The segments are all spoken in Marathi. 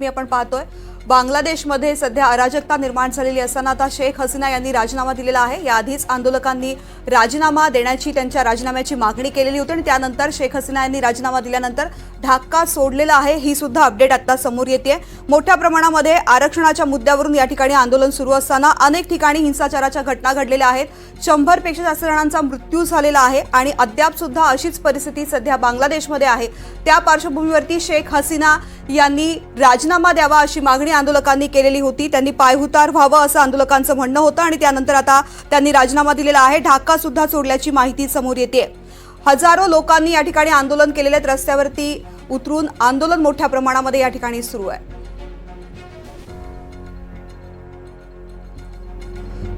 मी आपण पाहतोय. बांगलादेशमध्ये सध्या अराजकता निर्माण झालेली असताना आता शेख हसीना यांनी राजीनामा दिलेला आहे. याआधीच आंदोलकांनी राजीनामा देण्याची त्यांच्या राजीनाम्याची मागणी केलेली होती आणि त्यानंतर शेख हसीना यांनी राजीनामा दिल्यानंतर ढाका सोडलेला आहे. ही सुद्धा अपडेट आता समोर येते मोठ्या प्रमाणामध्ये आरक्षणाच्या मुद्द्यावरून या ठिकाणी आंदोलन सुरू असताना अनेक ठिकाणी हिंसाचाराच्या घटना घडलेल्या आहेत. शंभरपेक्षा जास्त जणांचा मृत्यू झालेला आहे आणि अद्याप सुद्धा अशीच परिस्थिती सध्या बांगलादेशमध्ये आहे. त्या पार्श्वभूमीवरती शेख हसीना यांनी राजीनामा द्यावा अशी मागणी आंदोलकांनी केलेली होती. त्यांनी पायहुतार व्हावं असं आंदोलकांचं म्हणणं होतं आणि त्यानंतर आता त्यांनी राजीनामा दिलेला आहे. ढाका सुद्धा सोडल्याची माहिती समोर येते. हजारो लोकांनी या ठिकाणी आंदोलन केलेले आहेत. रस्त्यावरती उतरून आंदोलन मोठ्या प्रमाणामध्ये या ठिकाणी सुरू आहे.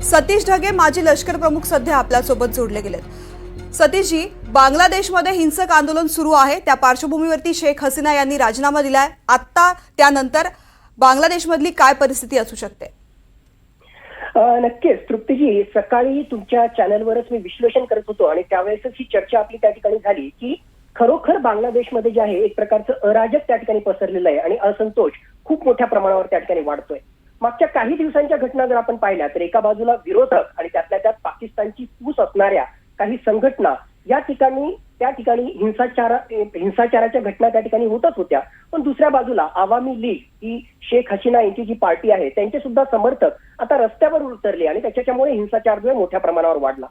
सतीश ढगे माजी लष्कर प्रमुख सध्या आपल्यासोबत जोडले गेलेत. सतीशजी बांगलादेशमध्ये हिंसक आंदोलन सुरू आहे. त्या पार्श्वभूमीवरती शेख हसीना यांनी राजीनामा दिलाय. आत्ता त्यानंतर बांगलादेशमधली काय परिस्थिती असू शकते? नक्कीच. तृप्तीजी सकाळी तुमच्या चॅनलवरच मी विश्लेषण करत होतो आणि त्यावेळेसच ही चर्चा आपली त्या ठिकाणी झाली की खरोखर बांगलादेशमध्ये जे आहे एक प्रकारचं अराजक त्या ठिकाणी पसरलेलं आहे आणि असंतोष खूप मोठ्या प्रमाणावर त्या ठिकाणी वाढतोय. मागच्या काही दिवसांच्या घटना जर आपण पाहिल्या तर एका बाजूला विरोधक आणि त्यातल्या त्यात पाकिस्तानची फूस असणाऱ्या काही संघटना या ठिकाणी त्या ठिकाणी हिंसाचार हिंसाचाराच्या घटना त्या ठिकाणी होतच होत्या. पण दुसऱ्या बाजूला आवामी लीग ही शेख हसीना यांची जी पार्टी आहे त्यांचे सुद्धा समर्थक आता रस्त्यावर उतरले आणि त्याच्यामुळे हिंसाचार जो आहे मोठ्या प्रमाणावर वाढला.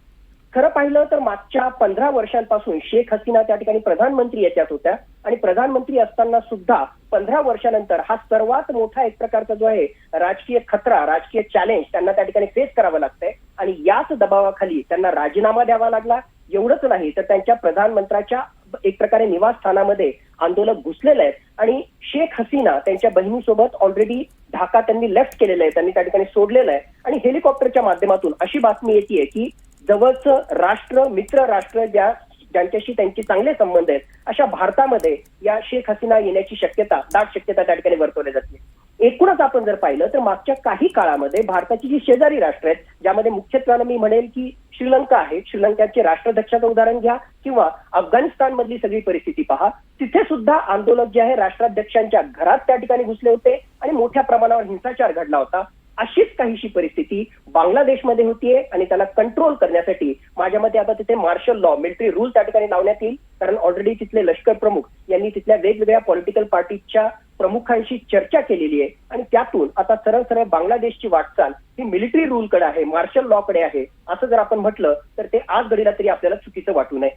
खरं पाहिलं तर मागच्या पंधरा वर्षांपासून शेख हसीना त्या ठिकाणी प्रधानमंत्री याच्यात होत्या. आणि प्रधानमंत्री असताना सुद्धा पंधरा वर्षानंतर हा सर्वात मोठा एक प्रकारचा जो आहे राजकीय खतरा राजकीय चॅलेंज त्यांना त्या ठिकाणी फेस करावं लागतंय. आणि याच दबावाखाली त्यांना राजीनामा द्यावा लागला. एवढंच नाही तर त्यांच्या प्रधानमंत्र्याच्या एक प्रकारे निवासस्थानामध्ये आंदोलक घुसलेलं आहे आणि शेख हसीना त्यांच्या बहिणीसोबत ऑलरेडी ढाका त्यांनी लेफ्ट केलेलं आहे. त्यांनी त्या ठिकाणी सोडलेलं आहे. आणि हेलिकॉप्टरच्या माध्यमातून अशी बातमी येते की जवळचं राष्ट्र मित्र राष्ट्र ज्या ज्यांच्याशी त्यांचे चांगले संबंध आहेत अशा भारतामध्ये या शेख हसीना येण्याची शक्यता दाट शक्यता त्या ठिकाणी वर्तवली जाते. एकूणच आपण जर पाहिलं तर मागच्या काही काळामध्ये भारताची जी शेजारी राष्ट्र आहेत ज्यामध्ये मुख्यत्वानं मी म्हणेल की श्रीलंका आहे श्रीलंकाचे राष्ट्राध्यक्षाचं उदाहरण घ्या किंवा अफगाणिस्तान मधली सगळी परिस्थिती पहा तिथे सुद्धा आंदोलक जे आहे राष्ट्राध्यक्षांच्या घरात त्या ठिकाणी घुसले होते आणि मोठ्या प्रमाणावर हिंसाचार घडला होता. अशीच काहीशी परिस्थिती बांगलादेशमध्ये होतीये आणि त्याला कंट्रोल करण्यासाठी माझ्या मते आता तिथे मार्शल लॉ मिलिटरी रूल त्या ठिकाणी लावण्यात येईल. कारण ऑलरेडी तिथले लष्कर प्रमुख यांनी तिथल्या वेगवेगळ्या पॉलिटिकल पार्टीच्या प्रमुखांशी चर्चा केलेली आहे. आणि त्यातून आता सरळ सरळ बांगलादेशची वाटचाल ही मिलिटरी रूलकडे आहे मार्शल लॉ कडे आहे असं जर आपण म्हटलं तर ते आज घडीला तरी आपल्याला चुकीचं वाटू नये.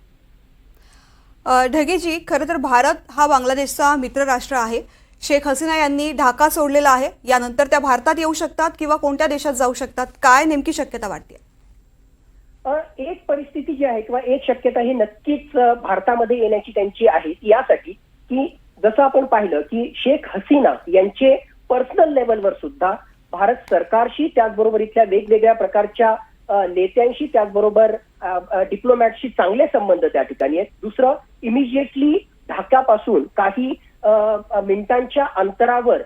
ढगेजी खरं तर भारत हा बांगलादेशचा मित्र राष्ट्र आहे. शेख हसीना यांनी ढाका सोडलेला आहे. यानंतर त्या भारतात येऊ शकतात किंवा कोणत्या देशात जाऊ शकतात? काय नेमकी शक्यता वाटते? एक परिस्थिती जी आहे किंवा एक शक्यता ही नक्कीच भारतामध्ये येण्याची त्यांची आहे. यासाठी की जसं आपण पाहिलं की शेख हसीना यांचे पर्सनल लेवलवर सुद्धा भारत सरकारशी त्याचबरोबर इथल्या वेगवेगळ्या प्रकारच्या नेत्यांशी त्याचबरोबर डिप्लोमॅटशी चांगले संबंध त्या ठिकाणी आहेत. दुसरं इमिजिएटली ढाक्यापासून काही मिनिटांच्या अंतरावर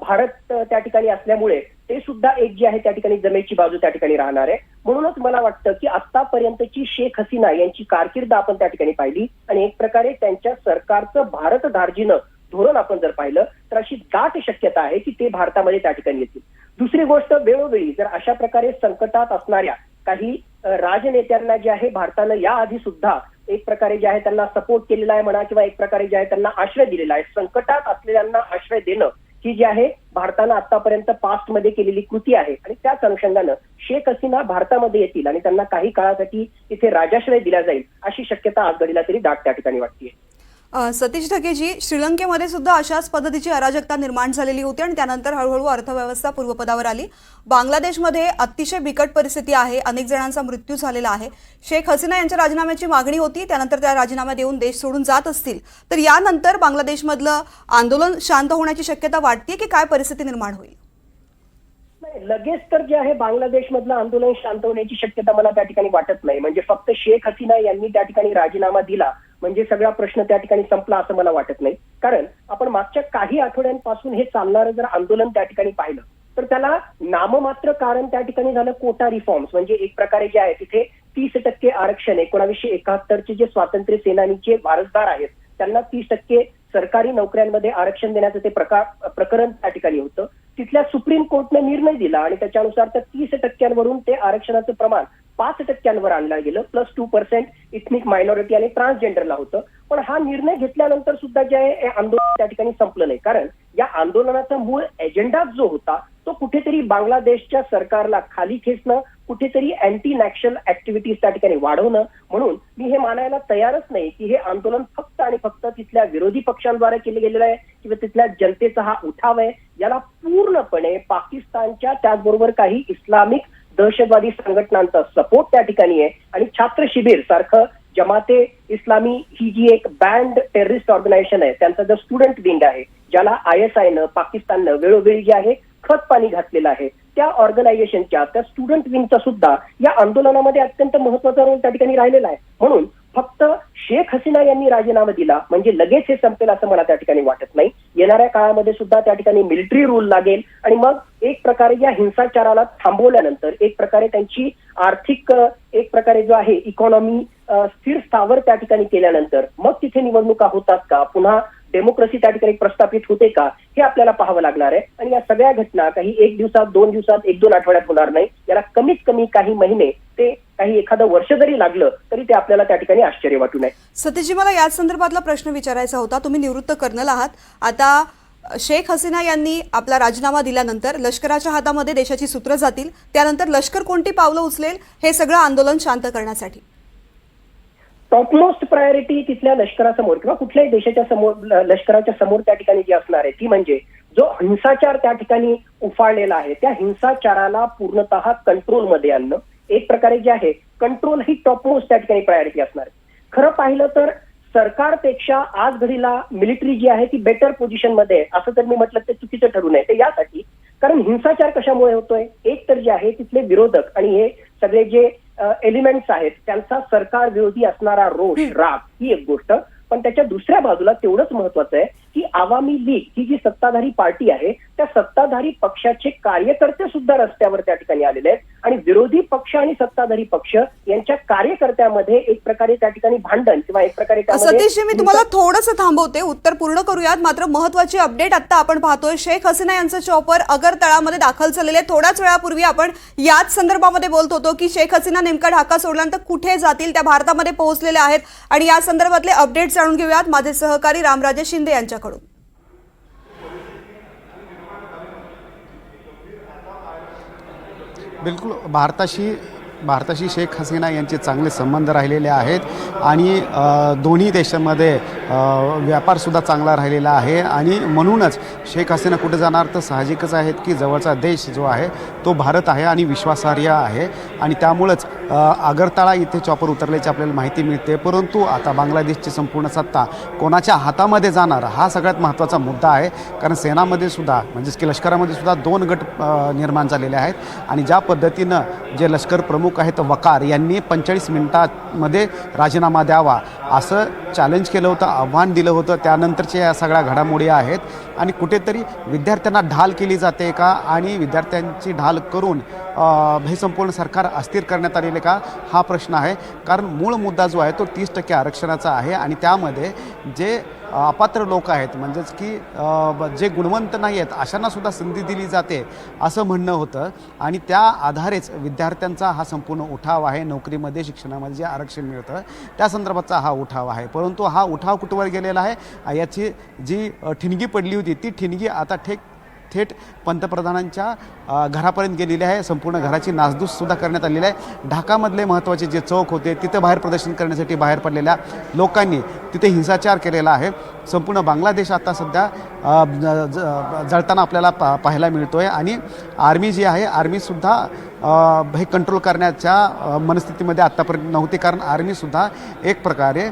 भारत त्या ठिकाणी असल्यामुळे ते सुद्धा एक जे आहे त्या ठिकाणी जमेची बाजू त्या ठिकाणी राहणार आहे. म्हणूनच मला वाटतं की आतापर्यंतची शेख हसीना यांची कारकीर्द आपण त्या ठिकाणी पाहिली आणि एक प्रकारे त्यांच्या सरकारचं भारत धार्जीनं धोरण आपण जर पाहिलं तर अशी दाट शक्यता आहे की ते भारतामध्ये त्या ठिकाणी येतील. दुसरी गोष्ट वेळोवेळी जर अशा प्रकारे संकटात असणाऱ्या काही राजनेत्यांना जे आहे भारतानं याआधी सुद्धा एक प्रकारे जे आहे त्यांना सपोर्ट केलेला आहे म्हणा किंवा एक प्रकारे जे आहे त्यांना आश्रय दिलेला आहे. संकटात असलेल्यांना आश्रय देणं ही जी आहे भारतानं आतापर्यंत पास्टमध्ये केलेली कृती आहे. आणि त्याच अनुषंगानं शेख हसीना भारतामध्ये येतील आणि त्यांना काही काळासाठी इथे राजाश्रय दिला जाईल अशी शक्यता आज घडीला तरी दाट त्या ठिकाणी वाटते सतीश ढगेजी श्रीलंकेमध्ये सुद्धा अशाच पद्धतीची अराजकता निर्माण झालेली होती आणि त्यानंतर हळूहळू अर्थव्यवस्था पूर्वपदावर आली. बांगलादेशमध्ये अतिशय बिकट परिस्थिती आहे. अनेक जणांचा मृत्यू झालेला आहे. शेख हसीना यांच्या राजीनाम्याची मागणी होती. त्यानंतर त्या राजीनामा देऊन देश सोडून जात असतील. तर यानंतर बांगलादेशमधलं आंदोलन शांत होण्याची शक्यता वाटते की काय परिस्थिती निर्माण होईल? लगेच तर जे आहे बांगलादेशमधलं आंदोलन शांत होण्याची शक्यता मला त्या ठिकाणी वाटत नाही. म्हणजे फक्त शेख हसीना यांनी त्या ठिकाणी राजीनामा दिला म्हणजे सगळा प्रश्न त्या ठिकाणी संपला असं मला वाटत नाही. कारण आपण मागच्या काही आठवड्यांपासून हे चालणारं जर आंदोलन त्या ठिकाणी पाहिलं तर त्याला नाममात्र कारण त्या ठिकाणी झालं कोटा रिफॉर्म्स. म्हणजे एक प्रकारे जे आहे तिथे तीस टक्के आरक्षण एकोणावीसशे एकाहत्तरचे जे स्वातंत्र्य सेनानीचे वारसदार आहेत त्यांना तीस टक्के सरकारी नोकऱ्यांमध्ये आरक्षण देण्याचं ते प्रकार प्रकरण त्या ठिकाणी होतं. तिथल्या सुप्रीम कोर्टने निर्णय दिला आणि त्याच्यानुसार तर तीस टक्क्यांवरून ते आरक्षणाचं प्रमाण पाच टक्क्यांवर आणलं गेलं plus two percent ethnic minority आणि ट्रान्सजेंडरला होतं. पण हा निर्णय घेतल्यानंतर सुद्धा जे आहे आंदोलन त्या ठिकाणी संपलं नाही. कारण या आंदोलनाचा मूळ एजेंडा जो होता तो कुठेतरी बांगलादेशच्या सरकारला खाली खेचणं कुठेतरी अँटी नॅशनल ऍक्टिव्हिटीज त्या ठिकाणी वाढवणं. म्हणून मी हे मानायला तयारच नाही की हे आंदोलन फक्त आणि फक्त तिथल्या विरोधी पक्षांद्वारे केले गेलेलं आहे किंवा तिथल्या जनतेचा हा उठाव आहे. याला पूर्णपणे पाकिस्तानच्या त्याचबरोबर काही इस्लामिक दहशतवादी संघटनांचा सपोर्ट त्या ठिकाणी आहे. आणि छात्र शिबिर सारखं जमाते इस्लामी ही जी एक बँड टेररिस्ट ऑर्गनायझेशन आहे त्यांचा जो स्टुडंट विंग आहे ज्याला आय एस आयनं पाकिस्ताननं वेळोवेळी जे आहे खत पाणी घातलेलं आहे. त्या ऑर्गनायझेशनच्या त्या स्टुडंट विंगचा सुद्धा या आंदोलनामध्ये अत्यंत महत्त्वाचा रोल त्या ठिकाणी राहिलेला आहे. म्हणून फक्त शेख हसीना यांनी राजीनामा दिला म्हणजे लगेच हे संपेल असं मला त्या ठिकाणी वाटत नाही. येणाऱ्या काळामध्ये सुद्धा त्या ठिकाणी मिलिटरी रूल लागेल. आणि मग एक प्रकारे या हिंसाचाराला थांबवल्यानंतर एक प्रकारे त्यांची आर्थिक एक प्रकारे जो आहे इकॉनॉमी स्थिर स्थावर त्या ठिकाणी केल्यानंतर मग तिथे निवडणुका होतात का? पुन्हा डेमोक्रेसी त्या ठिकाणी प्रस्थापित होते का हे आपल्याला पाहावं लागणार आहे. आणि या सगळ्या घटना काही एक दिवसात दोन दिवसात एक दोन आठवड्यात होणार नाही. याला कमीत कमी काही महिने ते काही एखादं वर्ष जरी लागलं तरी ते आपल्याला त्या ठिकाणी आश्चर्य वाटू नये. सतीशजी मला याच संदर्भातला प्रश्न विचारायचा होता. तुम्ही निवृत्त कर्नल आहात. आता शेख हसीना यांनी आपला राजीनामा दिल्यानंतर लष्कराच्या हातामध्ये देशाची सूत्र जातील. त्यानंतर लष्कर कोणती पावलं उचलेल हे सगळं आंदोलन शांत करण्यासाठी? टॉपमोस्ट प्रायोरिटी तिथल्या लष्करासमोर किंवा कुठल्याही देशाच्या समोर लष्कराच्या समोर त्या ठिकाणी जी असणार आहे ती म्हणजे जो हिंसाचार त्या ठिकाणी उफाळलेला आहे त्या हिंसाचाराला पूर्णतः कंट्रोलमध्ये आणणं एक प्रकारे जे आहे कंट्रोल ही टॉपमोस्ट त्या ठिकाणी प्रायोरिटी असणार आहे. खरं पाहिलं तर सरकारपेक्षा आज घडीला मिलिटरी जी आहे ती बेटर पोझिशनमध्ये आहे. असं तर मी म्हटलं ते चुकीचं ठरू नये. ते यासाठी कारण हिंसाचार कशामुळे होतोय? एक तर जे आहे तिथले विरोधक आणि हे सगळे जे एलिमेंट्स आहेत. त्यांचा सरकार विरोधी असणारा रोष राग ही एक गोष्ट. पण त्याच्या दुसऱ्या बाजूला तेवढंच महत्वाचं आहे. की आवामी लीग ही जी सत्ताधारी पार्टी आहे त्या सत्ताधारी पक्षाचे कार्यकर्ते सुद्धा रस्त्यावर त्या ठिकाणी आलेले आहेत. आणि विरोधी पक्ष आणि सत्ताधारी पक्ष यांच्या कार्यकर्त्यामध्ये एक प्रकारे त्या ठिकाणी भांडण किंवा एक प्रकारे सतीशजी मी तुम्हाला थोडंसं थांबवते उत्तर पूर्ण करूयात. मात्र महत्वाची अपडेट आता आपण पाहतोय. शेख हसीना यांचं चॉपर अगरतळामध्ये दाखल झालेले. थोड्याच वेळापूर्वी आपण याच संदर्भामध्ये बोलत होतो की शेख हसीना नेमका ढाका सोडल्यानंतर कुठे जातील त्या भारतामध्ये पोहोचलेल्या आहेत. आणि या संदर्भातले अपडेट जाणून घेऊयात. माझे सहकारी रामराजे शिंदे यांच्याकडून. बिलकुल भारताशी भारताशी शेख हसीना यांचे चांगले संबंध राहिलेले आहेत आणि दोन्ही देशामध्ये व्यापारसुद्धा चांगला राहिलेला आहे आणि म्हणूनच शेख हसीना कुठे जाणार तर साहजिकच आहेत की जवळचा देश जो आहे तो भारत आहे आणि विश्वासार्ह आहे. आणि त्यामुळंच अ, आगरताळा इथे चॉपर उतरल्याची आपल्याला माहिती मिळते. परंतु आता बांगलादेशची संपूर्ण सत्ता कोणाच्या हातामध्ये जाणार हा सगळ्यात महत्त्वाचा मुद्दा आहे. कारण सेनामध्ये सुद्धा म्हणजेच की लष्करामध्ये सुद्धा दोन गट निर्माण झालेले आहेत. आणि ज्या पद्धतीनं जे लष्कर प्रमुख आहेत वकार यांनी पंचेचाळीस मिनिटांमध्ये राजीनामा द्यावा असं चॅलेंज केलं होतं आव्हान दिलं होतं. त्यानंतरच्या या सगळ्या घडामोडी आहेत. आणि कुठेतरी विद्यार्थ्यांना ढाल केली जाते का? आणि विद्यार्थ्यांची ढाल करून हे संपूर्ण सरकार अस्थिर करण्यात आलेले का? हा प्रश्न आहे. कारण मूळ मुद्दा जो आहे तो तीस टक्के आरक्षणाचा आहे आणि त्यामध्ये जे अपात्र लोक आहेत म्हणजेच की जे गुणवंत नाही आहेत अशांनासुद्धा संधी दिली जाते असं म्हणणं होतं. आणि त्या आधारेच विद्यार्थ्यांचा हा संपूर्ण उठाव आहे. नोकरीमध्ये शिक्षणामध्ये जे आरक्षण मिळतं त्या संदर्भातचा हा उठाव आहे. परंतु हा उठाव कुठवर गेलेला आहे? याची जी ठिणगी पडली होती ती ठिणगी आता ठेक थेट पंतप्रधानांच्या घरापर्यंत गेलेली आहे. संपूर्ण घराची नासधूससुद्धा करण्यात आलेली आहे. ढाकामधले महत्त्वाचे जे चौक होते तिथं बाहेर प्रदर्शन करण्यासाठी बाहेर पडलेल्या लोकांनी तिथे हिंसाचार केलेला आहे. संपूर्ण बांगलादेश आता सध्या ज- जळताना आपल्याला पा पाहायला मिळतो आहे आणि आर्मी जी आहे आर्मीसुद्धा हे कंट्रोल करण्याच्या मनस्थितीमध्ये आत्तापर्यंत नव्हती. कारण आर्मीसुद्धा एक प्रकारे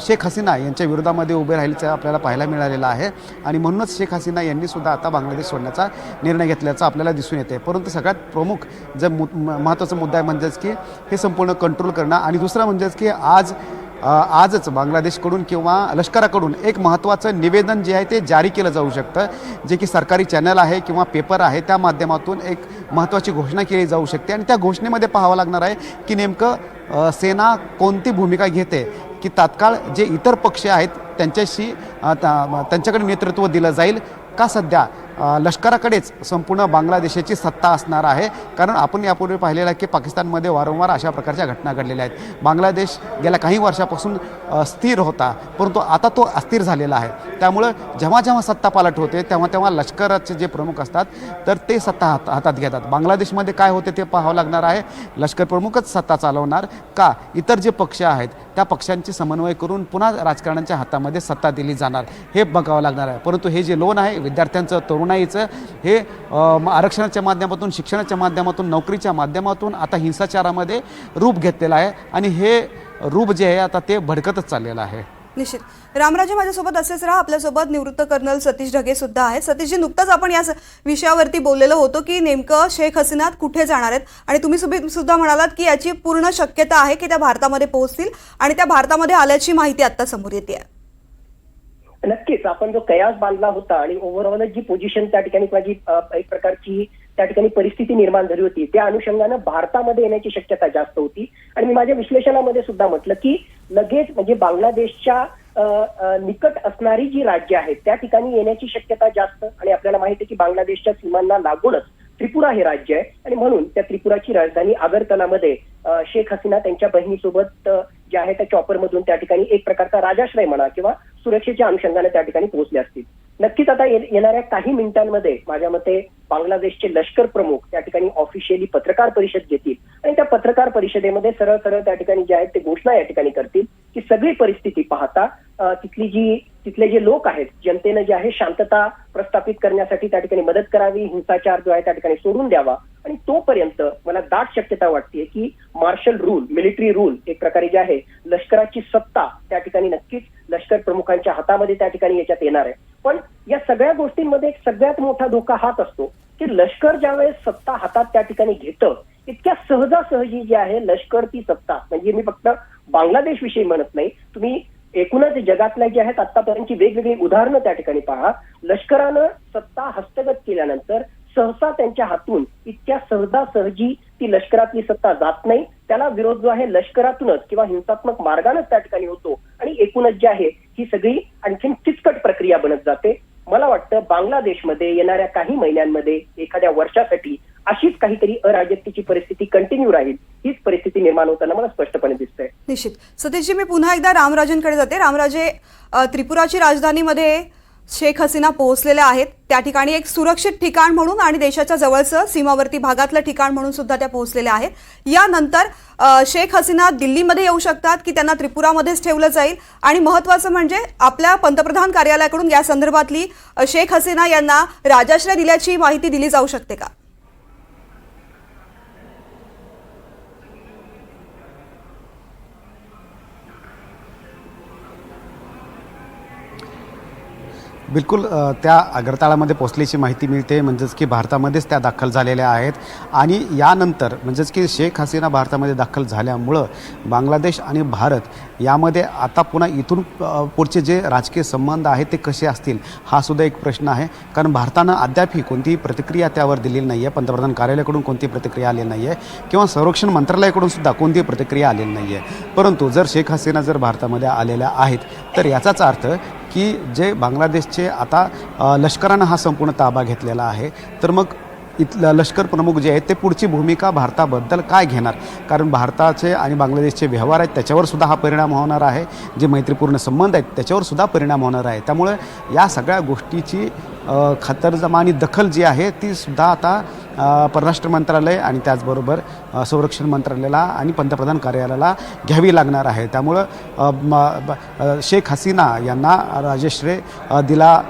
शेख हसीना यांच्या विरोधामध्ये उभे राहिल्याचं आपल्याला पाहायला मिळालेलं आहे. आणि म्हणूनच शेख हसीना यांनीसुद्धा आता बांगलादेश सोडण्याचा निर्णय घेतल्याचं आपल्याला दिसून येते. परंतु सगळ्यात प्रमुख जे मु म- महत्त्वाचा मुद्दा आहे म्हणजेच की हे संपूर्ण कंट्रोल करणं आणि दुसरं म्हणजेच की आज आजच बांगलादेशकडून किंवा लष्कराकडून एक महत्त्वाचं निवेदन जे आहे ते जारी केलं जाऊ शकतं. जे की सरकारी चॅनल आहे किंवा पेपर आहे त्या माध्यमातून एक महत्त्वाची घोषणा केली जाऊ शकते. आणि त्या घोषणेमध्ये पाहावं लागणार आहे की नेमकं सेना कोणती भूमिका घेते? की तात्काळ जे इतर पक्ष आहेत त्यांच्याशी त्या- त्यांच्याकडे नेतृत्व दिलं जाईल का सध्या? लष्कराकडेच संपूर्ण बांगलादेशाची सत्ता असणार आहे. कारण आपण यापूर्वी पाहिलेलं आहे की पाकिस्तानमध्ये वारंवार अशा प्रकारच्या घटना घडलेल्या आहेत. बांगलादेश गेल्या काही वर्षापासून स्थिर होता. परंतु आता तो अस्थिर झालेला आहे. त्यामुळं जेव्हा जेव्हा सत्ता पालट होते तेव्हा तेव्हा लष्कराचे जे प्रमुख असतात तर ते सत्ता हात हातात घेतात. बांगलादेशमध्ये काय होते ते पाहावं लागणार आहे. लष्कर प्रमुखच सत्ता चालवणार का? इतर जे पक्ष आहेत त्या पक्षांची समन्वय करून पुन्हा राजकारण्यांच्या हातामध्ये सत्ता दिली जाणार. हे बघावं लागणार आहे. परंतु हे जे लोन आहे विद्यार्थ्यांचं तरुणाईचं हे म- आरक्षणाच्या माध्यमातून शिक्षणाच्या माध्यमातून नोकरीच्या माध्यमातून आता हिंसाचारामध्ये रूप घेतलेलं आहे. आणि हे रूप जे आहे आता ते भडकतच चाललेलं आहे. निश्चित. रामराजे माझ्यासोबत असेच राहा आपल्यासोबत निवृत्त कर्नल सतीश ढगे सुद्धा आहेत. सतीशजी नुकतंच आपण या विषयावरती बोललेलो होतो की नेमकं शेख हसीनात कुठे जाणार आहेत? आणि तुम्ही सुद्धा म्हणालात की याची पूर्ण शक्यता आहे की त्या भारतामध्ये पोहोचतील आणि त्या भारतामध्ये आल्याची माहिती आता समोर येते नक्कीच. आपण जो कयास बांधला होता आणि ओव्हरऑल जी पोझिशन त्या ठिकाणी किंवा जी एक प्रकारची त्या ठिकाणी परिस्थिती निर्माण झाली होती त्या अनुषंगानं भारतामध्ये येण्याची शक्यता जास्त होती. आणि मी माझ्या विश्लेषणामध्ये सुद्धा म्हटलं की लगेच म्हणजे बांगलादेशच्या निकट असणारी जी राज्य आहेत त्या ठिकाणी येण्याची शक्यता जास्त आणि आपल्याला माहिती आहे की बांगलादेशच्या सीमांना लागूनच त्रिपुरा हे राज्य आहे. आणि म्हणून त्या त्रिपुराची राजधानी आगरतलामध्ये शेख हसीना त्यांच्या बहिणीसोबत ज्या जे आहे त्या चॉपरमधून त्या ठिकाणी एक प्रकारचा राजाश्रय म्हणा किंवा सुरक्षेच्या अनुषंगाने त्या ठिकाणी पोहोचले असतील. नक्कीच आता येणाऱ्या काही मिनिटांमध्ये माझ्या मते बांगलादेशचे लष्कर प्रमुख त्या ठिकाणी ऑफिशियली पत्रकार परिषद घेतील आणि त्या पत्रकार परिषदेमध्ये सरळ सरळ त्या ठिकाणी जे आहेत ते घोषणा या ठिकाणी करतील की सगळी परिस्थिती पाहता तिथली जी तिथले जे लोक आहेत जनतेनं जे आहे शांतता प्रस्थापित करण्यासाठी त्या ठिकाणी मदत करावी हिंसाचार जो आहे त्या ठिकाणी सोडून द्यावा आणि तोपर्यंत मला दाट शक्यता वाटते की मार्शल रूल मिलिटरी रूल एक प्रकारे जे आहे लष्कराची सत्ता त्या ठिकाणी नक्कीच लष्कर प्रमुखांच्या हातामध्ये त्या ठिकाणी याच्यात येणार आहे. पण या सगळ्या गोष्टींमध्ये एक सगळ्यात मोठा धोका हाच असतो की लष्कर ज्यावेळेस सत्ता हातात त्या ठिकाणी घेतं इतक्या सहजासहजी जी आहे लष्कर ती सत्ता. म्हणजे मी फक्त बांगलादेश विषयी म्हणत नाही तुम्ही एकूणच जगातल्या जे आहेत आतापर्यंतची वेगवेगळी उदाहरणं त्या ठिकाणी पहा. लष्करानं सत्ता हस्तगत केल्यानंतर सहसा त्यांच्या हातून इतक्या सहजासहजी ती लष्करातली सत्ता जात नाही त्याला विरोध जो आहे लष्करातूनच किंवा हिंसात्मक मार्गानेच त्या ठिकाणी होतो. आणि एकूणच जे आहे ही सगळी आणखीन किचकट प्रक्रिया बनत जाते. मला वाटतं बांगलादेशमध्ये येणाऱ्या काही महिन्यांमध्ये एखाद्या वर्षासाठी अशीच काहीतरी अराजकतेची परिस्थिती कंटिन्यू राहील हीच परिस्थिती निर्माण होताना मला स्पष्टपणे दिसतंय. निश्चित. सतीशजी मी पुन्हा एकदा रामराजेंकडे जाते. रामराजे त्रिपुराची राजधानीमध्ये शेख हसीना पोहोचलेल्या आहेत. त्या ठिकाणी एक सुरक्षित ठिकाण म्हणून आणि देशाच्या जवळचं सीमावर्ती भागातलं ठिकाण म्हणून सुद्धा त्या पोहोचलेल्या आहेत. यानंतर शेख हसीना दिल्लीमध्ये येऊ शकतात की त्यांना त्रिपुरामध्येच ठेवलं जाईल. आणि महत्त्वाचं म्हणजे आपल्या पंतप्रधान कार्यालयाकडून या संदर्भातली शेख हसीना यांना राजाश्रय दिल्याची माहिती दिली जाऊ शकते का? बिलकुल त्या आगरताळामध्ये पोचल्याची माहिती मिळते. म्हणजेच की भारतामध्येच त्या दाखल झालेल्या आहेत. आणि यानंतर म्हणजेच की शेख हसीना भारतामध्ये दाखल झाल्यामुळं बांगलादेश आणि भारत यामध्ये आता पुन्हा इथून पुढचे जे राजकीय संबंध आहेत ते कसे असतील हा सुद्धा एक प्रश्न आहे. कारण भारतानं अद्यापही कोणतीही प्रतिक्रिया त्यावर दिलेली नाही आहे पंतप्रधान कार्यालयाकडून कोणती प्रतिक्रिया आलेली नाही आहे किंवा संरक्षण मंत्रालयाकडून सुद्धा कोणतीही प्रतिक्रिया आलेली नाही आहे परंतु जर शेख हसीना जर भारतामध्ये आलेल्या आहेत तर याचाच अर्थ की जे बांगलादेशचे आता लष्करानं हा संपूर्ण ताबा घेतलेला आहे. तर मग इथलं लष्कर प्रमुख जे आहेत ते पुढची भूमिका भारताबद्दल काय घेणार? कारण भारताचे आणि बांगलादेशचे व्यवहार आहेत त्याच्यावर सुद्धा हा परिणाम होणार आहे. जे मैत्रीपूर्ण संबंध आहेत त्याच्यावर सुद्धा परिणाम होणार आहे. त्यामुळे या सगळ्या गोष्टीची खतरजमा खातरजमा आणि दखल जी आहे ती सुद्धा आता परराष्ट्र मंत्रालय आणि त्याचबरोबर संरक्षण मंत्रालयाला आणि पंतप्रधान कार्यालयाला घ्यावी लागणार आहे. त्यामुळं शेख हसीना यांना राजश्रय दिला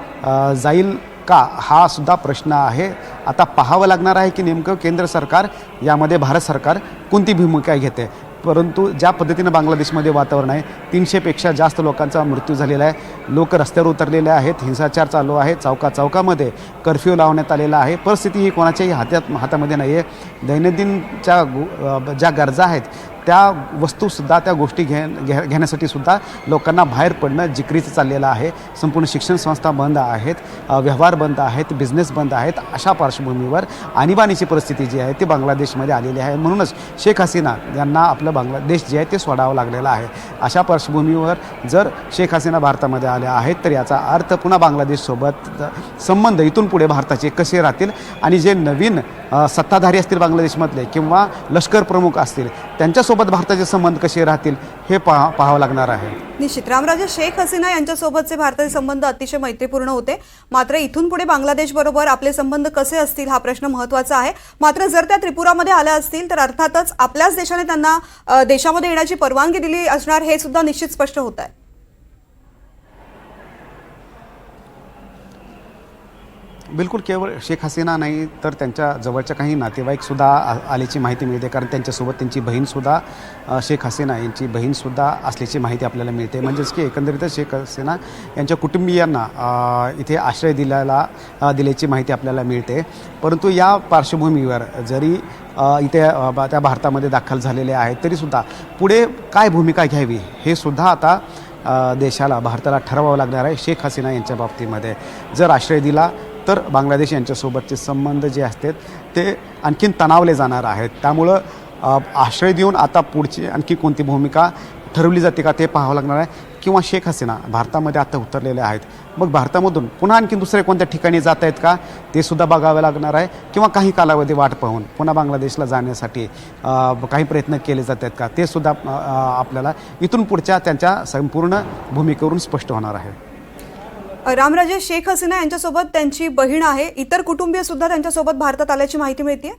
जाईल. का हा सुद्धा प्रश्न आहे. आता पाहावं लागणार आहे की नेमकं केंद्र सरकार यामध्ये भारत सरकार कोणती भूमिका घेते? परंतु ज्या पद्धतीनं बांगलादेशमध्ये वातावरण आहे तीनशेपेक्षा जास्त लोकांचा मृत्यू झालेला आहे. लोक रस्त्यावर उतरलेले आहेत हिंसाचार चालू आहे चौका चौकामध्ये कर्फ्यू लावण्यात आलेला आहे. परिस्थिती ही कोणाच्याही हातात हातामध्ये नाही आहे दैनंदिनच्या ज्या गरजा आहेत त्या वस्तूसुद्धा त्या गोष्टी घे घे घेण्यासाठी सुद्धा लोकांना बाहेर पडणं जिकरीचं चाललेलं आहे. संपूर्ण शिक्षण संस्था बंद आहेत व्यवहार बंद आहेत बिझनेस बंद आहेत अशा पार्श्वभूमीवर आणीबाणीची परिस्थिती जी आहे ती बांगलादेशमध्ये आलेली आहे. म्हणूनच शेख हसीना यांना आपलं बांगलादेश जे आहे ते सोडावं लागलेलं आहे. अशा पार्श्वभूमीवर जर शेख हसीना भारतामध्ये आल्या आहेत तर याचा अर्थ पुन्हा बांगलादेशसोबत संबंध इथून पुढे भारताचे कसे राहतील आणि जे नवीन सत्ताधारी असतील बांगलादेशमधले किंवा लष्कर प्रमुख असतील त्यांच्या चीनसोबत भारताचे संबंध कसे राहतील हे पहा पाहावं लागणार आहे. निश्चित. रामराजे शेख हसीना यांच्यासोबतचे भारताचे संबंध अतिशय मैत्रीपूर्ण होते. मात्र इथून पुढे बांगलादेश बरोबर आपले संबंध कसे असतील हा प्रश्न महत्त्वाचा आहे. मात्र जर त्या त्रिपुरामध्ये आल्या असतील तर अर्थातच आपल्याच देशाने त्यांना देशामध्ये येण्याची परवानगी दिली असणार हे सुद्धा निश्चित स्पष्ट होत आहे. बिलकुल केवळ शेख हसीना नाही तर त्यांच्या जवळच्या काही नातेवाईकसुद्धा आ- आल्याची माहिती मिळते. कारण त्यांच्यासोबत त्यांची बहीणसुद्धा शेख हसीना यांची बहीणसुद्धा असल्याची माहिती आपल्याला मिळते. म्हणजेच की एकंदरीतच शेख हसीना यांच्या कुटुंबियांना इथे आश्रय दिल्याला दिल्याची माहिती आपल्याला मिळते. परंतु या पार्श्वभूमीवर जरी इथे त्या भारतामध्ये दाखल झालेले आहेत तरीसुद्धा पुढे काय भूमिका घ्यावी हे सुद्धा आता देशाला भारताला ठरवावं लागणार आहे शेख हसीना यांच्या बाबतीमध्ये. जर आश्रय दिला तर बांगलादेश यांच्यासोबतचे संबंध जे असतात ते आणखीन तणावले जाणार आहेत. त्यामुळं आश्रय देऊन आता पुढची आणखी कोणती भूमिका ठरवली जाते का ते पाहावं लागणार आहे. किंवा शेख हसीना भारतामध्ये आता उतरलेले आहेत. मग भारतामधून पुन्हा आणखी दुसऱ्या कोणत्या ठिकाणी जात आहेत का ते सुद्धा बघावं लागणार आहे. किंवा काही कालावधी वाट पाहून पुन्हा बांगलादेशला जाण्यासाठी काही प्रयत्न केले जात आहेत का ते सुद्धा आपल्याला इथून पुढच्या त्यांच्या संपूर्ण भूमिकेवरून स्पष्ट होणार आहे. रामराजे शेख हसीना यांच्यासोबत त्यांची बहीण आहे. इतर कुटुंबीय सुद्धा त्यांच्यासोबत भारतात आल्याची माहिती मिळते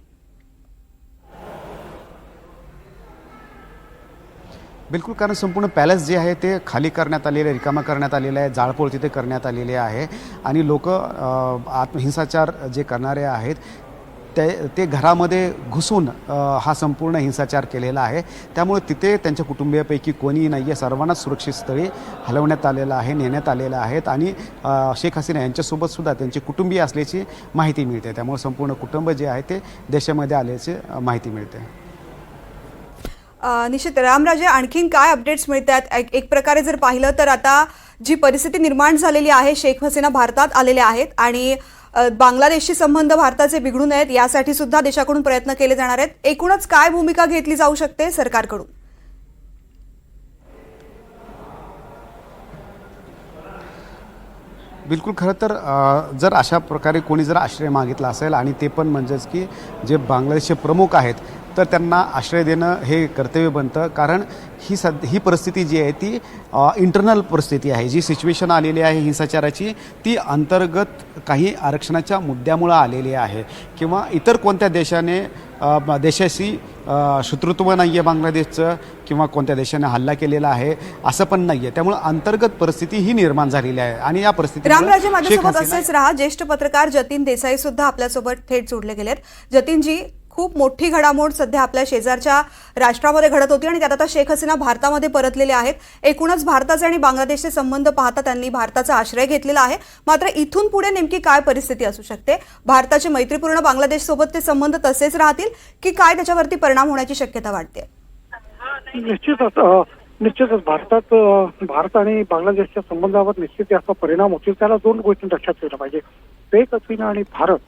बिलकुल कारण संपूर्ण पॅलेस जे आहे ते खाली करण्यात आलेले आहे रिकामा करण्यात आलेलं आहे जाळपोळ तिथे करण्यात आलेले आहे. आणि लोक आत्महिंसाचार जे करणारे आहेत ते ते घरामध्ये घुसून हा संपूर्ण हिंसाचार केलेला आहे. त्यामुळे तिथे त्यांच्या कुटुंबियापैकी कोणीही नाही आहे सर्वांनाच सुरक्षित स्थळी हलवण्यात आलेलं आहे नेण्यात आलेलं आहेत आणि शेख हसीना यांच्यासोबत सुद्धा त्यांचे कुटुंबीय असल्याची माहिती मिळते. त्यामुळे संपूर्ण कुटुंब जे आहे ते देशामध्ये आल्याची माहिती मिळते. निश्चित. रामराजे आणखीन काय अपडेट्स मिळत आहेत एक- एक प्रकारे जर पाहिलं तर आता जी परिस्थिती निर्माण झालेली आहे शेख हसीना भारतात आलेल्या आहेत आणि बांगलादेशशी संबंध भारताचे बिघडू नयेत यासाठी सुद्धा देशाकडून प्रयत्न केले जाणार आहेत. एकूणच काय भूमिका घेतली जाऊ शकते सरकारकडून? बिलकुल खरं तर जर अशा प्रकारे कोणी जर आश्रय मागितला असेल आणि ते पण म्हणजेच की जे बांगलादेशचे प्रमुख आहेत तर त्यांना आश्रय देणं हे कर्तव्य बनतं. कारण ही सद ही परिस्थिती जी आहे ती इंटरनल परिस्थिती आहे. जी सिच्युएशन आलेली आहे हिंसाचाराची ती अंतर्गत काही आरक्षणाच्या मुद्द्यामुळं आलेली आहे. किंवा इतर कोणत्या देशाने देशाशी शत्रुत्व नाही आहे बांगलादेशचं किंवा कोणत्या देशाने हल्ला केलेला आहे असं पण नाही आहे त्यामुळे अंतर्गत परिस्थिती ही निर्माण झालेली आहे. आणि या परिस्थितीमुळे रामराजे माझ्यासोबत असेच राहा. ज्येष्ठ पत्रकार जतीन देसाई सुद्धा आपल्यासोबत थेट जोडले गेलेत. जतीनजी खूप मोठी घडामोड सध्या आपल्या शेजारच्या राष्ट्रामध्ये घडत होती आणि त्यात आता शेख हसीना भारतामध्ये परतलेले आहेत. एकूणच भारताचे आणि बांगलादेशचे संबंध पाहता त्यांनी भारताचा आश्रय घेतलेला आहे. मात्र इथून पुढे नेमकी काय परिस्थिती असू शकते? भारताचे मैत्रीपूर्ण बांगलादेश सोबतचे संबंध तसेच राहतील की काय त्याच्यावरती परिणाम होण्याची शक्यता वाटते निश्चितच निश्चितच भारतात भारत आणि बांगलादेशच्या संबंधावर निश्चित याचा परिणाम होतील. त्याला दोन गोष्टी लक्षात ठेवल्या पाहिजे. शेख हसीना आणि भारत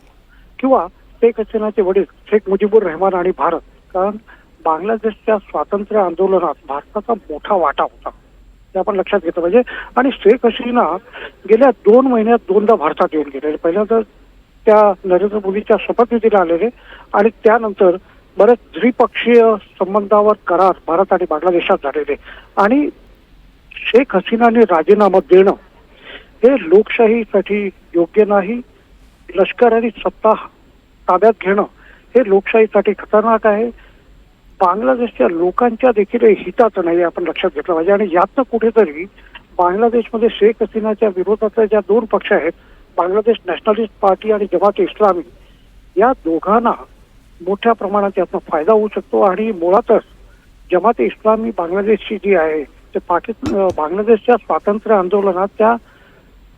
किंवा शेख हसीनाचे वडील शेख मुजीबुर रहमान आणि भारत कारण बांगलादेशच्या स्वातंत्र्य आंदोलनात भारताचा मोठा वाटा होता. ते आपण लक्षात घेतलं पाहिजे. आणि शेख हसीना गेल्या दोन महिन्यात दोनदा भारतात येऊन गेलेले पहिल्यांदा त्या नरेंद्र मोदीच्या शपथविधीला आलेले आणि त्यानंतर बरेच द्विपक्षीय संबंधावर करार भारत आणि बांगलादेशात झालेले. आणि शेख हसीनाने राजीनामा देणं हे लोकशाहीसाठी योग्य नाही. लष्कर आणि सत्ता ताब्यात घेणं हे लोकशाहीसाठी खतरनाक आहे. बांगलादेशच्या लोकांच्या देखील हिताचं नाही आपण लक्षात घेतलं पाहिजे. आणि यातनं कुठेतरी बांगलादेशमध्ये शेख हसीनाच्या विरोधातल्या ज्या दोन पक्ष आहेत बांगलादेश नॅशनलिस्ट पार्टी आणि जमात इस्लामी या दोघांना मोठ्या प्रमाणात यातनं फायदा होऊ शकतो. आणि मुळातच जमात इस्लामी बांगलादेशची जी आहे ते पाकिस्तान बांगलादेशच्या स्वातंत्र्य आंदोलनात त्या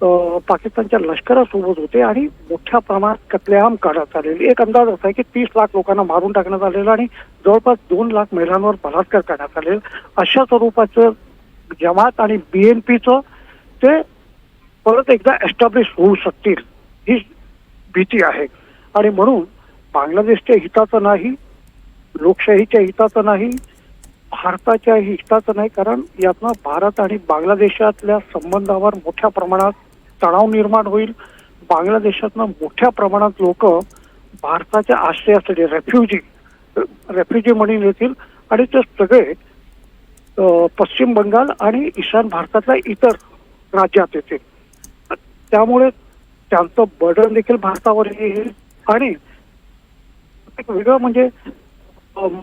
पाकिस्तानच्या लष्करासोबत होते आणि मोठ्या प्रमाणात कत्लेआम करण्यात आलेले. एक अंदाज असा आहे की तीस लाख लोकांना मारून टाकण्यात आलेलं आणि जवळपास दोन लाख महिलांवर बलात्कार करण्यात आलेला. अशा स्वरूपाचं जमात आणि बीएनपीचं ते परत एकदा एस्टॅब्लिश होऊ शकतील ही भीती आहे. आणि म्हणून बांगलादेशच्या हिताचं नाही लोकशाहीच्या हिताचं नाही भारताच्या हिताचं नाही कारण यातनं भारत आणि बांगलादेशातल्या संबंधावर मोठ्या प्रमाणात तणाव निर्माण होईल. बांगलादेशातनं मोठ्या प्रमाणात लोक भारताच्या आश्रयासाठी रेफ्युजी रेफ्युजी म्हणून येतील. आणि ते सगळे पश्चिम बंगाल आणि ईशान भारतातल्या इतर राज्यात येतील. त्यामुळे त्यांचं बर्डन देखील भारतावर येईल. आणि एक वेगळं म्हणजे अम,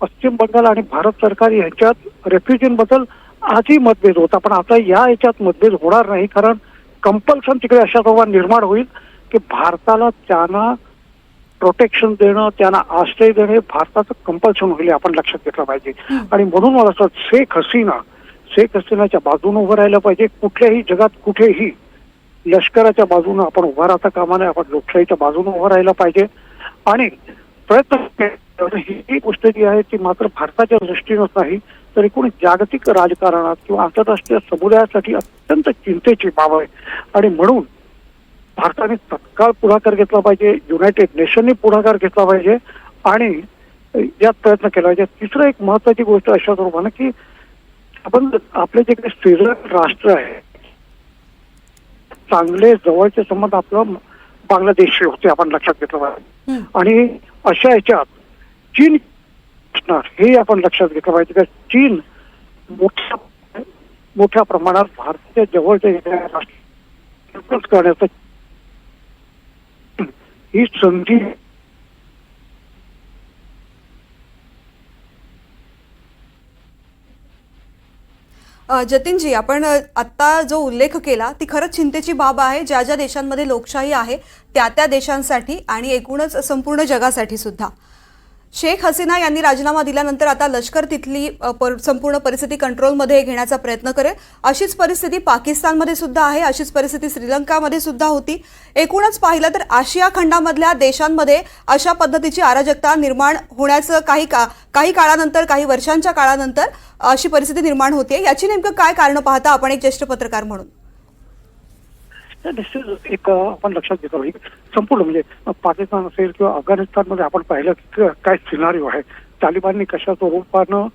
पश्चिम बंगाल आणि भारत सरकार यांच्यात रेफ्युजींबद्दल आधी मतभेद होता. पण आता या याच्यात मतभेद होणार नाही कारण कंपल्शन तिकडे अशा स्वरूपात निर्माण होईल की भारताला त्यांना प्रोटेक्शन देणं त्यांना आश्रय देणं हे भारताचं कंपल्शन होईल आपण लक्षात घेतलं पाहिजे. आणि म्हणून मला असं शेख हसीना शेख हसीनाच्या बाजूने उभं राहिलं पाहिजे. कुठल्याही जगात कुठेही लष्कराच्या बाजूने आपण उभा राहता कामा नये आपण लोकशाहीच्या बाजूने उभं राहिलं पाहिजे. आणि प्रयत्न. ही गोष्ट जी आहे ती मात्र भारताच्या दृष्टीनंच नाही तर एकूण जागतिक राजकारणात किंवा आंतरराष्ट्रीय समुदायासाठी अत्यंत चिंतेची बाब आहे आणि म्हणून भारताने तत्काळ पुढाकार घेतला पाहिजे युनायटेड नेशनने पुढाकार घेतला पाहिजे आणि यात प्रयत्न केला पाहिजे तिसरं एक महत्वाची गोष्ट अशा स्वरूपानं की आपण आपले जे काही श्रीलंक राष्ट्र आहे चांगले जवळचे संबंध आपलं बांगलादेशशी होते आपण लक्षात घेतलं पाहिजे. आणि अशा ह्याच्यात चीन असणार. हे आपण लक्षात घेतलं पाहिजे का चीन मोठ्या मोठ्या प्रमाणात भारताच्या जवळच्या करण्याचा करण्याचं ही संधी जतीनजी आपण आत्ता जो उल्लेख केला ती खरंच चिंतेची बाब आहे. ज्या ज्या देशांमध्ये लोकशाही आहे त्या त्या देशांसाठी आणि एकूणच संपूर्ण जगासाठी सुद्धा. शेख हसीना यांनी राजीनामा दिल्यानंतर आता लष्कर तिथली पर- संपूर्ण परिस्थिती कंट्रोलमध्ये घेण्याचा प्रयत्न करेल. अशीच परिस्थिती पाकिस्तानमध्ये सुद्धा आहे अशीच परिस्थिती श्रीलंकामध्ये सुद्धा होती. एकूणच पाहिलं तर आशिया खंडामधल्या देशांमध्ये अशा पद्धतीची अराजकता निर्माण होण्याचं काही का काही काळानंतर काही वर्षांच्या काळानंतर अशी परिस्थिती निर्माण होते याची नेमकं काय कारणं पाहता आपण एक ज्येष्ठ पत्रकार म्हणून. निश्चित एक आपण लक्षात घेतो पाहिजे संपूर्ण म्हणजे पाकिस्तान असेल किंवा अफगाणिस्तानमध्ये आपण पाहिलं की काय सिनारिओ आहे. तालिबाननी कशा रूपानं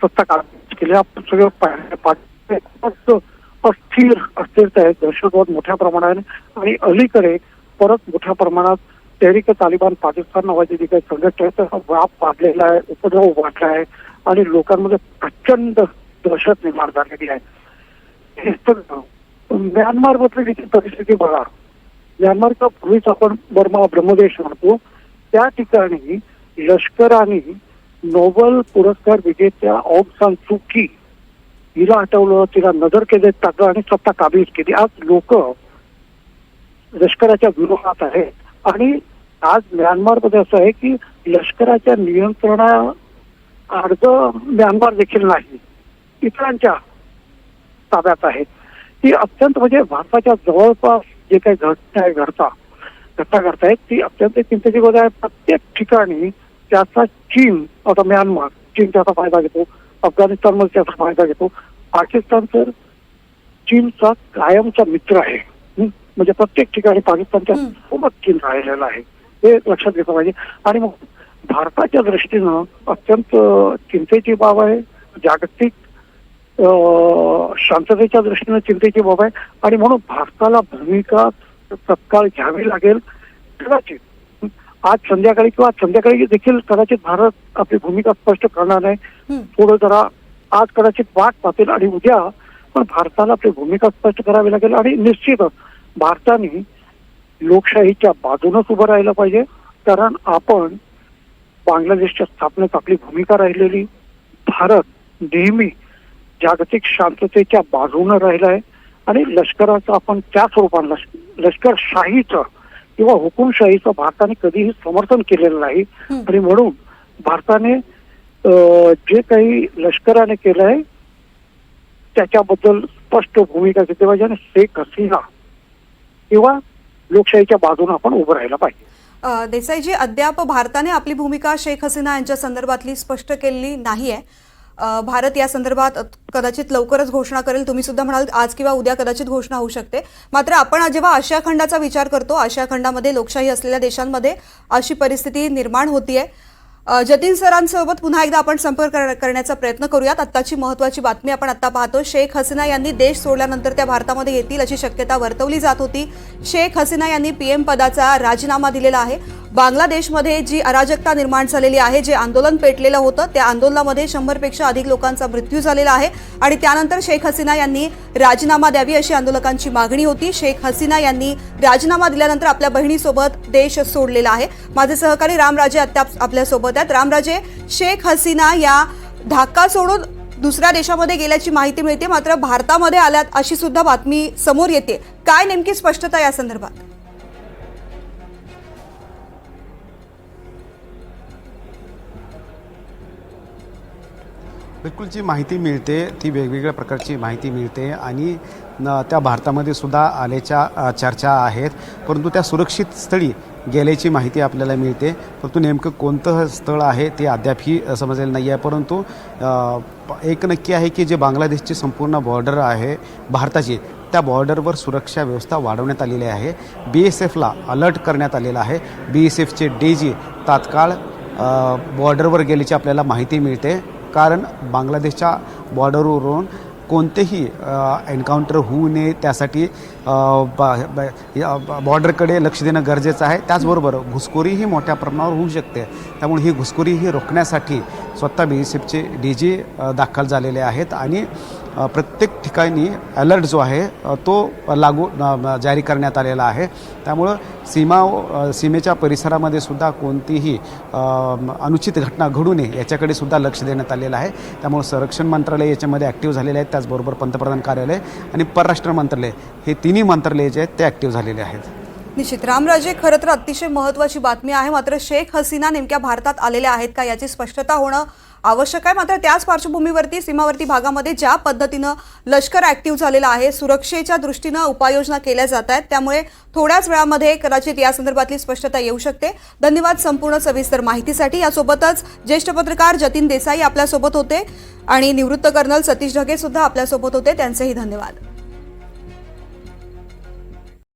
सत्ता काबीज सगळं पाहिलं. अस्थिर अस्थिरता आहे. दहशतवाद मोठ्या प्रमाणाने आणि अलीकडे परत मोठ्या प्रमाणात तहरीक तालिबान पाकिस्तान नावाची जी काही संघटना व्याप वाढलेला आहे उपद्रव वाढला आहे आणि लोकांमध्ये प्रचंड दहशत निर्माण झालेली आहे. म्यानमार मधली देखील परिस्थिती बघा. म्यानमारचा पूर्वीच आपण बर्मा ब्रह्मदेश म्हणतो. त्या ठिकाणी लष्कराने नोबल पुरस्कार विजेत्या औंग सान सुकी हिला हटवलं तिला नजर केले टाकलं आणि सत्ता काबीज केली. आज लोक लष्कराच्या विरोधात आहेत. आणि आज म्यानमारमध्ये असं आहे की लष्कराच्या नियंत्रणा अर्ध म्यानमार देखील नाही. इतरांच्या ताब्यात आहे. ती अत्यंत म्हणजे भारताच्या जवळपास जे काही घटना आहे घडता घटना घडतायत ती अत्यंत चिंतेची गोष्ट आहे. प्रत्येक ठिकाणी त्याचा चीन आता म्यानमार चीन त्याचा फायदा घेतो अफगाणिस्तानमध्ये त्याचा फायदा घेतो. पाकिस्तान तर चीनचा कायमचा मित्र आहे? म्हणजे प्रत्येक ठिकाणी पाकिस्तानच्या. सोबत चीन राहिलेला आहे. हे लक्षात घेतलं पाहिजे. आणि मग भारताच्या दृष्टीनं अत्यंत चिंतेची बाब आहे जागतिक शांततेच्या दृष्टीनं चिंतेची बाब आहे. आणि म्हणून भारताला भूमिका तत्काळ घ्यावी लागेल कदाचित. आज संध्याकाळी किंवा आज संध्याकाळी देखील कदाचित भारत आपली भूमिका स्पष्ट करणार नाही. थोडं जरा आज कदाचित वाट पाहतील आणि उद्या पण भारताला आपली भूमिका स्पष्ट करावी लागेल. आणि निश्चितच भारताने लोकशाहीच्या बाजूनच उभं राहिलं पाहिजे. कारण आपण बांगलादेशच्या स्थापनेत आपली भूमिका राहिलेली. भारत नेहमी जागतिक शांततेच्या बाजूनं राहिला आहे आणि लष्कराचं आपण त्या स्वरूपानं लष्क- लष्करशाहीचं किंवा हुकुमशाहीचं भारताने कधीही समर्थन केलेलं नाही. आणि म्हणून भारताने जे काही लष्कराने केलं आहे त्याच्याबद्दल स्पष्ट भूमिका घेतली पाहिजे आणि शेख हसीना किंवा लोकशाहीच्या बाजूने आपण उभं राहायला पाहिजे. देसाईजी अद्याप भारताने आपली भूमिका शेख हसीना यांच्या संदर्भातली स्पष्ट केलेली नाही आहे अ, भारत या संदर्भात कदाचित लवकरच घोषणा करेल. तुम्ही सुद्धा म्हणाल आज किंवा उद्या कदाचित घोषणा होऊ शकते. मात्र आपण जेव्हा आशिया खंडाचा विचार करतो आशिया खंडामध्ये लोकशाही असलेल्या देशांमध्ये अशी परिस्थिती निर्माण होतीये. आहे जतीन सरांसोबत पुन्हा एकदा आपण संपर्क करण्याचा प्रयत्न करूयात. आत्ताची महत्वाची बातमी आपण आता पाहतो. शेख हसीना यांनी देश सोडल्यानंतर त्या भारतामध्ये येतील अशी शक्यता वर्तवली जात होती. शेख हसीना यांनी पीएम पदाचा राजीनामा दिलेला आहे. बांगलादेशमध्ये जी अराजकता निर्माण झालेली आहे जे आंदोलन पेटलेलं होतं त्या आंदोलनामध्ये शंभरपेक्षा अधिक लोकांचा मृत्यू झालेला आहे. आणि त्यानंतर शेख हसीना यांनी राजीनामा द्यावी अशी आंदोलकांची मागणी होती. शेख हसीना यांनी राजीनामा दिल्यानंतर आपल्या बहिणीसोबत देश सोडलेला आहे. माझे सहकारी रामराजे अद्याप आपल्यासोबत आहेत रामराजे शेख हसीना या ढाका सोडून दुसऱ्या देशामध्ये गेल्याची माहिती मिळते. मात्र भारतामध्ये आल्यात अशी सुद्धा बातमी समोर येते. काय नेमकी स्पष्टता या संदर्भात? बिलकुल जी माहिती मिळते ती वेगवेगळ्या प्रकारची माहिती मिळते आणि न- त्या भारतामध्ये सुद्धा आल्याच्या चर्चा आहेत. परंतु त्या सुरक्षित स्थळी गेल्याची माहिती आपल्याला मिळते. परंतु नेमकं कोणतं स्थळ आहे ते अद्यापही समजलेलं नाही आहे परंतु एक नक्की आहे की जे बांगलादेशची संपूर्ण बॉर्डर आहे भारताची त्या बॉर्डरवर सुरक्षा व्यवस्था वाढवण्यात आलेली आहे. बी एस एफला अलर्ट करण्यात आलेला आहे. बी एस एफचे डी तात्काळ बॉर्डरवर गेल्याची आपल्याला माहिती मिळते. कारण बांगलादेशच्या बॉर्डरवरून कोणतेही एन्काउंटर होऊ नये त्यासाठी बॉर्डरकडे लक्ष देणं गरजेचं आहे. त्याचबरोबर घुसखोरीही मोठ्या प्रमाणावर होऊ शकते. त्यामुळे ही घुसखोरीही रोखण्यासाठी स्वतः बी एस एफचे डी जी दाखल झालेले आहेत आणि प्रत्येक ठिकाणी अलर्ट जो आहे तो लागू जारी करण्यात आलेला आहे. त्यामुळं सीमा सीमेच्या परिसरामध्ये सुद्धा कोणतीही अनुचित घटना घडू नये याच्याकडे सुद्धा लक्ष देण्यात आलेलं आहे. त्यामुळे संरक्षण मंत्रालय याच्यामध्ये ॲक्टिव्ह झालेले आहेत. त्याचबरोबर पंतप्रधान कार्यालय आणि परराष्ट्र मंत्रालय हे तिन्ही मंत्रालय जे आहेत ते ॲक्टिव्ह झालेले आहेत. निश्चित. रामराजे खरं तर अतिशय महत्वाची बातमी आहे. मात्र शेख हसीना नेमक्या भारतात आलेल्या आहेत का याची स्पष्टता होणं आवश्यक आहे. मात्र त्याच पार्श्वभूमीवरती सीमावर्ती भागामध्ये ज्या पद्धतीनं लष्कर ऍक्टिव्ह झालेलं आहे सुरक्षेच्या दृष्टीनं उपाययोजना केल्या जात आहेत. त्यामुळे थोड्याच वेळामध्ये कदाचित या संदर्भातली स्पष्टता येऊ शकते. धन्यवाद संपूर्ण सविस्तर माहितीसाठी. यासोबतच ज्येष्ठ पत्रकार जतीन देसाई आपल्यासोबत होते आणि निवृत्त कर्नल सतीश ढगे सुद्धा आपल्यासोबत होते. त्यांचेही धन्यवाद.